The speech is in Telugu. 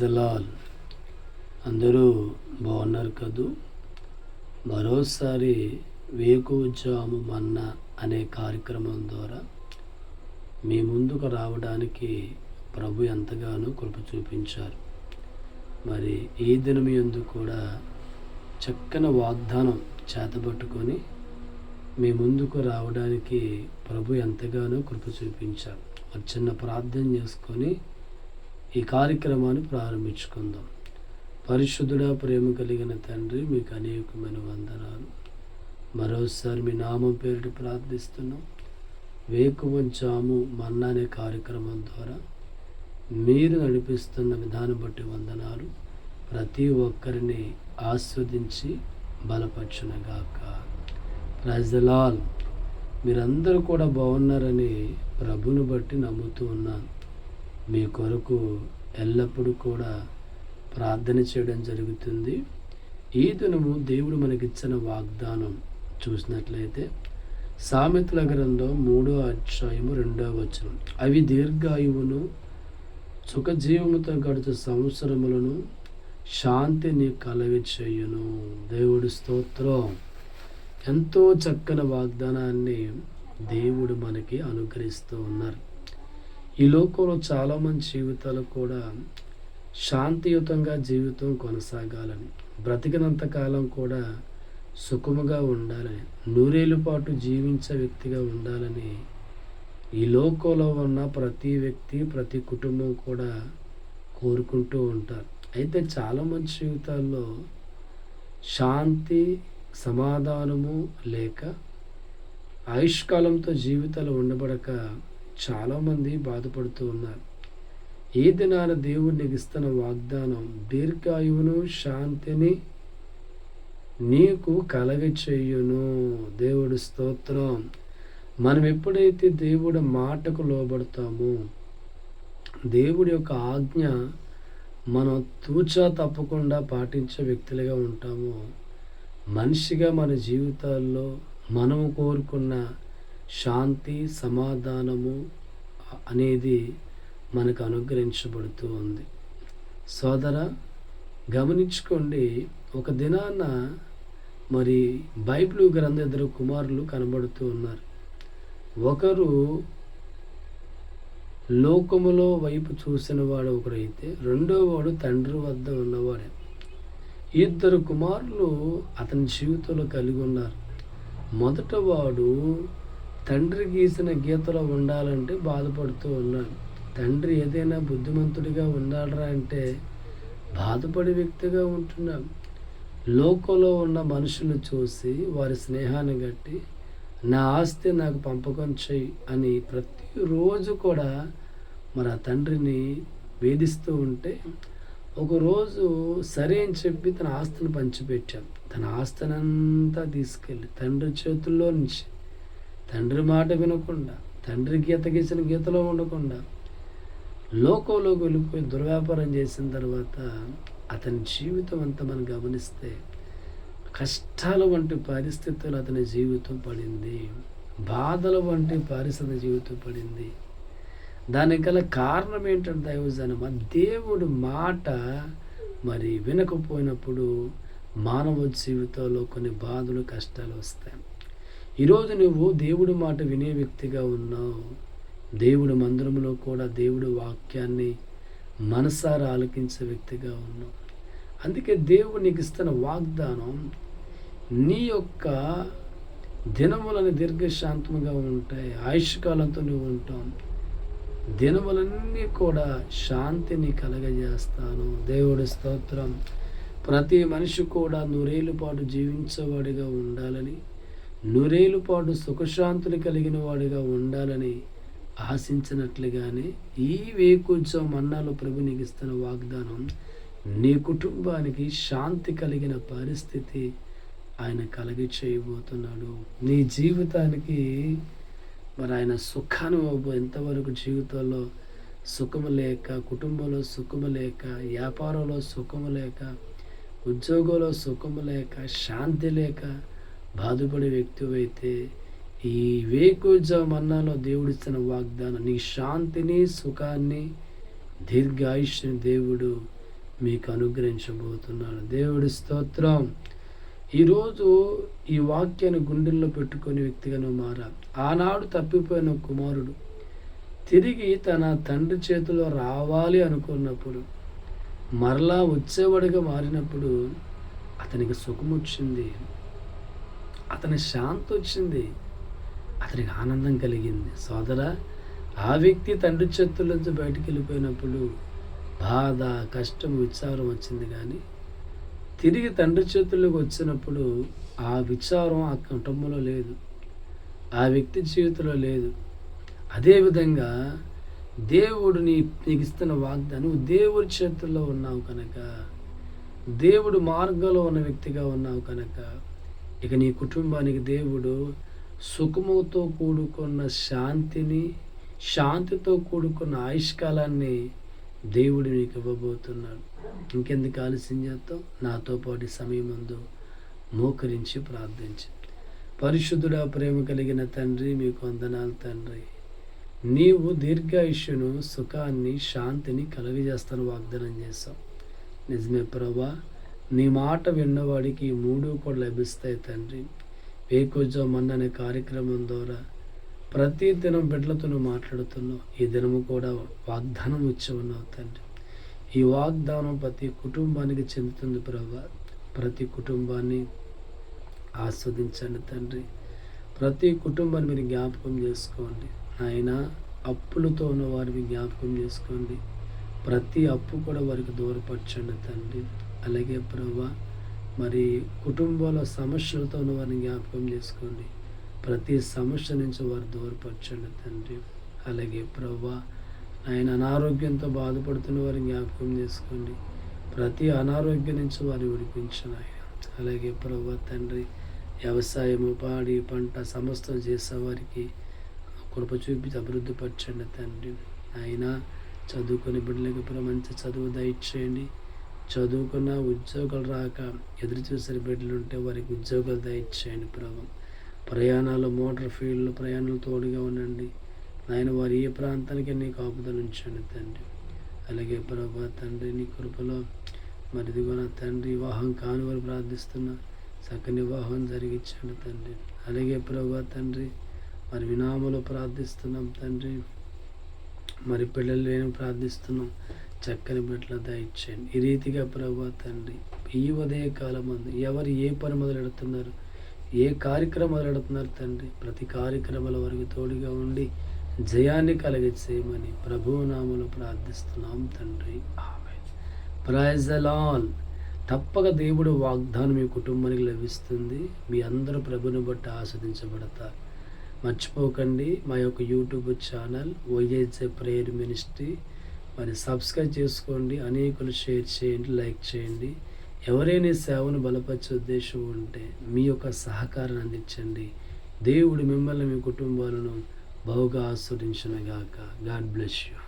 జలాల్. అందరూ బాగున్నారు కదూ? మరోసారి వేకుజాము మన్న అనే కార్యక్రమం ద్వారా మీ ముందుకు రావడానికి ప్రభు ఎంతగానో కృప చూపించారు. మరి ఈ దినం ఎందు కూడా చక్కని వాగ్దానం చేతబట్టుకొని మీ ముందుకు రావడానికి ప్రభు ఎంతగానో కృప చూపించారు. చిన్న ప్రార్థన చేసుకొని ఈ కార్యక్రమాన్ని ప్రారంభించుకుందాం. పరిశుద్ధుడ ప్రేమ కలిగిన తండ్రి మీకు అనేకమైన వందనాలు. మరోసారి మీ నామం పేరిట ప్రార్థిస్తున్నాం. వేకువంచాము మన్నా అనే కార్యక్రమం ద్వారా మీరు నడిపిస్తున్న విధానం బట్టి వందనాలు. ప్రతి ఒక్కరిని ఆస్వాదించి బలపరచునగాక. ప్రజలాల్ మీరందరూ కూడా బాగున్నారని ప్రభుని బట్టి నమ్ముతూ ఉన్నాను. మీ కొరకు ఎల్లప్పుడూ కూడా ప్రార్థన చేయడం జరుగుతుంది. ఈ దినము దేవుడు మనకిచ్చిన వాగ్దానం చూసినట్లయితే సామెతల గ్రంథం మూడో అధ్యాయము రెండో వచనం. అవి దీర్ఘాయువును సుఖజీవముతో గడుచు సంవత్సరములను శాంతిని కలవి చేయును దేవుడి స్తోత్రం. ఎంతో చక్కని వాగ్దానాన్ని దేవుడు మనకి అనుగ్రహిస్తూ ఉన్నారు. ఈ లోకంలో చాలామంది జీవితాలు కూడా శాంతియుతంగా జీవితం కొనసాగాలని బ్రతికినంత కాలం కూడా సుఖముగా ఉండాలని నూరేళ్ళ పాటు జీవించే వ్యక్తిగా ఉండాలని ఈ లోకంలో ఉన్న ప్రతి వ్యక్తి ప్రతి కుటుంబం కూడా కోరుకుంటూ ఉంటారు. అయితే చాలామంది జీవితాల్లో శాంతి సమాధానము లేక ఆయుష్కాలంతో జీవితాలు ఉండబడక చాలామంది బాధపడుతూ ఉన్నారు. ఈ దినాన దేవుడు నీకు ఇస్తున్న వాగ్దానం దీర్ఘాయువును శాంతిని నీకు కలగ చెయ్యును దేవుడు స్తోత్రం. మనం ఎప్పుడైతే దేవుడి మాటకు లోబడతామో దేవుడి యొక్క ఆజ్ఞ మనం తూచా తప్పకుండా పాటించే వ్యక్తులుగా ఉంటామో మనిషిగా మన జీవితాల్లో మనము కోరుకున్న శాంతి సమాధానము అనేది మనకు అనుగ్రహించబడుతూ ఉంది. సోదర గమనించుకోండి ఒక దినాన మరి బైబిల్ గ్రంథ ఇద్దరు కుమారులు కనబడుతూ ఉన్నారు. ఒకరు లోకములో వైపు చూసిన వాడు ఒకరైతే రెండో వాడు తండ్రి వద్ద ఉన్నవాడే. ఇద్దరు కుమారులు అతని జీవితంలో కలిగి ఉన్నారు. మొదటవాడు తండ్రి గీసిన గీతలో ఉండాలంటే బాధపడుతూ ఉన్నాడు తండ్రి ఏదైనా బుద్ధిమంతుడిగా ఉండాలరా అంటే బాధపడే వ్యక్తిగా ఉంటున్నాం లోకంలో ఉన్న మనుషులు చూసి వారి స్నేహాన్ని గట్టి నా ఆస్తి నాకు పంపకం చెయ్యి అని ప్రతిరోజు కూడా మరి ఆ తండ్రిని వేధిస్తూ ఉంటే ఒకరోజు సరే అని చెప్పి తన ఆస్తిని పంచిపెట్టాం తన ఆస్తిని అంతా తీసుకెళ్ళి తండ్రి చేతుల్లో నుంచి తండ్రి మాట వినకుండా తండ్రి గీత గీసిన గీతలో ఉండకుండా లోకంలోకి వెళ్ళిపోయి దుర్వ్యాపారం చేసిన తర్వాత అతని జీవితం అంతా మనం గమనిస్తే కష్టాల వంటి పరిస్థితులు అతని జీవితం పడింది బాధల వంటి పరిస్థితి జీవితం పడింది. దానికి గల కారణం ఏంటంటే దైవజనమ దేవుడి మాట మరి వినకపోయినప్పుడు మానవ జీవితంలో కొన్ని బాధలు కష్టాలు వస్తాయి. ఈరోజు నువ్వు దేవుడి మాట వినే వ్యక్తిగా ఉన్నావు. దేవుడి మందిరంలో కూడా దేవుడి వాక్యాన్ని మనసారా ఆలకించే వ్యక్తిగా ఉన్నావు. అందుకే దేవుడు నీకు ఇస్తున్న వాగ్దానం నీ యొక్క దినములని దీర్ఘశాంతముగా ఉంటాయి. ఆయుష్కాలంతో నువ్వు ఉంటావు. దినములన్నీ కూడా శాంతిని కలగజేస్తాను. దేవుడి స్తోత్రం. ప్రతి మనిషి కూడా నూరేళ్ళు పాటు జీవించేవాడిగా ఉండాలని నూరేళ్ళు పాటు సుఖశాంతులు కలిగిన వాడిగా ఉండాలని ఆశించినట్లుగానే ఈ వేకుజం మన్నాలో ప్రభు నీకు ఇస్తున్న వాగ్దానం నీ కుటుంబానికి శాంతి కలిగిన పరిస్థితి ఆయన కలిగి చేయబోతున్నాడు నీ జీవితానికి మరి ఆయన సుఖాన్ని ఎంతవరకు జీవితంలో సుఖము లేక కుటుంబంలో సుఖము లేక వ్యాపారంలో సుఖము లేక ఉద్యోగంలో సుఖము లేక శాంతి లేక బాధపడే వ్యక్తి అయితే ఈ వేకుజ మన్నాలో దేవుడిచ్చిన వాగ్దానం నీ శాంతిని సుఖాన్ని దీర్ఘాయుష్ని దేవుడు మీకు అనుగ్రహించబోతున్నాడు. దేవుడి స్తోత్రం. ఈరోజు ఈ వాక్యాన్ని గుండెల్లో పెట్టుకునే వ్యక్తిగా నువ్వు మారా. ఆనాడు తప్పిపోయిన కుమారుడు తిరిగి తన తండ్రి చేతిలో రావాలి అనుకున్నప్పుడు మరలా వచ్చేవాడిగా మారినప్పుడు అతనికి సుఖం వచ్చింది అతని శాంతి వచ్చింది. అతనికి ఆనందం కలిగింది. సోదర ఆ వ్యక్తి తండ్రి చేతుల నుంచి బయటికి వెళ్ళిపోయినప్పుడు బాధ కష్టం విచారం వచ్చింది కానీ తిరిగి తండ్రి చేతుల్లోకి వచ్చినప్పుడు ఆ విచారం ఆ కుటుంబంలో లేదు. ఆ వ్యక్తి జీవితంలో లేదు. అదేవిధంగా దేవుడు నీ నీకు ఇస్తున్న వాగ్దానం దేవుడి చేతుల్లో ఉన్నావు కనుక దేవుడు మార్గంలో ఉన్న వ్యక్తిగా ఉన్నావు కనుక ఇక నీ కుటుంబానికి దేవుడు సుఖముతో కూడుకున్న శాంతిని శాంతితో కూడుకున్న ఆయుష్కాలాన్ని దేవుడు నీకు ఇవ్వబోతున్నాడు. ఇంకెందుకు ఆలస్యం చేస్తావు? నాతో పాటు సమయం ముందు మోకరించి ప్రార్థించి. పరిశుద్ధుడా ప్రేమ కలిగిన తండ్రి మీకు వందనాలు తండ్రి. నీవు దీర్ఘాయుష్యును సుఖాన్ని శాంతిని కలుగజేస్తాను వాగ్దానం చేస్తావు నిజమే ప్రభా నీ మాట విన్నవాడికి మూడు కూడా లభిస్తాయి తండ్రి. వేకుజో మన్న అనే కార్యక్రమం ద్వారా ప్రతి దినం బిడ్డలతో మాట్లాడుతున్నావు. ఈ దినము కూడా వాగ్దానం ఇచ్చి ఉన్నావు తండ్రి. ఈ వాగ్దానం ప్రతి కుటుంబానికి చెందుతుంది ప్రభా. ప్రతి కుటుంబాన్ని ఆస్వాదించండి తండ్రి. ప్రతి కుటుంబాన్ని మీరు జ్ఞాపకం చేసుకోండి. ఆయన అప్పులతో ఉన్న వారిని జ్ఞాపకం చేసుకోండి. ప్రతి అప్పు కూడా వారికి దూరపరచండి తండ్రి. అలాగే ప్రభా మరి కుటుంబాల సమస్యలతో ఉన్న వారిని జ్ఞాపకం చేసుకోండి. ప్రతి సమస్య నుంచి వారు దూరపరచండి తండ్రి. అలాగే ప్రభా ఆయన అనారోగ్యంతో బాధపడుతున్న వారిని జ్ఞాపకం చేసుకోండి. ప్రతి అనారోగ్యం నుంచి వారిని విడిపించిన ఆయన. అలాగే ప్రభా తండ్రి వ్యవసాయము పాడి పంట సమస్తం చేసేవారికి కృప చూపి అభివృద్ధి పరచండి తండ్రి. ఆయన చదువుకొని బిడ్డలకి మంచి చదువు దయచేయండి. చదువుకున్న ఉద్యోగాలు రాక ఎదురు చూసిన బిడ్డలు ఉంటే వారికి ఉద్యోగాలు దయచేయండి ప్రభు. ప్రయాణాలు మోటార్ ఫీల్డ్లో ప్రయాణాలు తోడుగా ఉండండి. నాయన వారు ఏ ప్రాంతానికి నీ కాపుదలు ఉంచండి తండ్రి. అలాగే ప్రభా తండ్రి నీ కృపలో మరిదిగో నా తండ్రి వివాహం కాని వారు ప్రార్థిస్తున్నా చక్కని వివాహం జరిగించండి తండ్రి. అలాగే ప్రభా తండ్రి మరి వినామలో ప్రార్థిస్తున్నాం తండ్రి. మరి పిల్లలు లేని ప్రార్థిస్తున్నాం. చక్కని బిడ్డల దయచేయండి ఈ రీతిగా ప్రభా తండ్రి ఈ ఉదయ కాలం మందు ఎవరు ఏ పని మొదలెడుతున్నారు ఏ కార్యక్రమం మొదలెడుతున్నారు తండ్రి ప్రతి కార్యక్రమాల వరకు తోడుగా ఉండి జయాన్ని కలిగి చేయమని ప్రభువు నామలో ప్రార్థిస్తున్నాం తండ్రి. ఆమె ప్రైజ్ అలాల్ తప్పక దేవుడు వాగ్దానం మీ కుటుంబానికి లభిస్తుంది. మీ అందరూ ప్రభుని బట్టి ఆస్వాదించబడతారు. మర్చిపోకండి మా యొక్క YouTube channel YSA prayer ministry మరి సబ్స్క్రైబ్ చేసుకోండి అనేకులు షేర్ చేయండి లైక్ చేయండి. ఎవరైనా సేవను బలపరిచే ఉద్దేశం ఉంటే మీ యొక్క సహకారాన్ని అందించండి. దేవుడు మిమ్మల్ని మీ కుటుంబాలను బహుగా ఆస్వాదించినగాక. God bless you.